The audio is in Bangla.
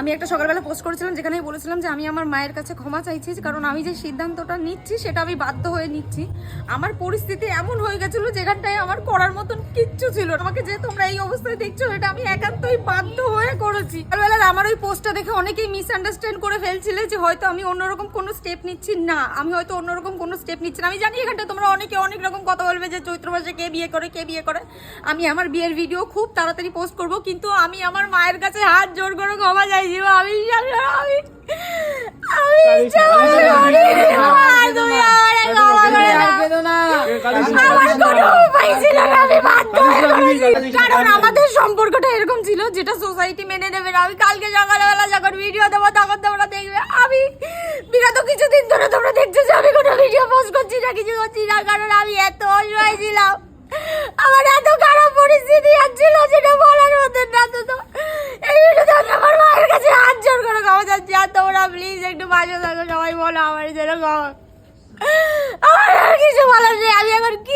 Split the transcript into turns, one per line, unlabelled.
আমি একটা সকালবেলা পোস্ট করেছিলাম যেখানে বলেছিলাম যে আমি আমার মায়ের কাছে ক্ষমা চাইছি কারণ আমি যে সিদ্ধান্তটা নিচ্ছি সেটা আমি বাধ্য হয়ে নিচ্ছি। আমার পরিস্থিতি এমন হয়ে গেছিল যেখানটায় আমার করার মতন কিচ্ছু ছিল না। আমাকে যে তোমরা এই অবস্থায় দেখছ এটা আমি একান্তই বাধ্য হয়ে করেছি। সকালবেলার আমার ওই পোস্টটা দেখে অনেকেই মিসআন্ডারস্ট্যান্ড করে ফেলছিলে যে হয়তো আমি অন্যরকম কোনো স্টেপ নিচ্ছি না। আমি হয়তো অন্যরকম কোনো স্টেপ নিচ্ছি না। আমি জানি এখানটা তোমরা অনেকে অনেক রকম কথা বলবে যে চৈত্র মাসে কে বিয়ে করে কে বিয়ে করে। আমি আমার বিয়ের ভিডিও খুব তাড়াতাড়ি পোস্ট করব কিন্তু আমি আমার মায়ের কাছে হাত জোর করে ক্ষমা চাইছি। আমি আমি। কারণ আমাদের সম্পর্কটা এরকম ছিল যেটা সোসাইটি মেনে নেবে না। আমি কালকে সকালবেলা যখন ভিডিও দেবো তখন তোমরা দেখবে। আমি বিগত কিছুদিন ধরে তোমরা দেখছ যে আমি কোনো ভিডিও পোস্ট করছি না কিছু করছি না। কারণ আমি এত অসহায় ছিলাম আমার এত খারাপ পরিস্থিতি আসছিল যেটা বলার মতো না তো তো এই ভিডিওতে আমি আমার মায়ের কাছে হাত করে ক্ষমা তোমরা প্লিজ একটু পাশে থাকো, সবাই বলো আমার যেরকম আমার কিছু বলার নেই, আমি এখন কি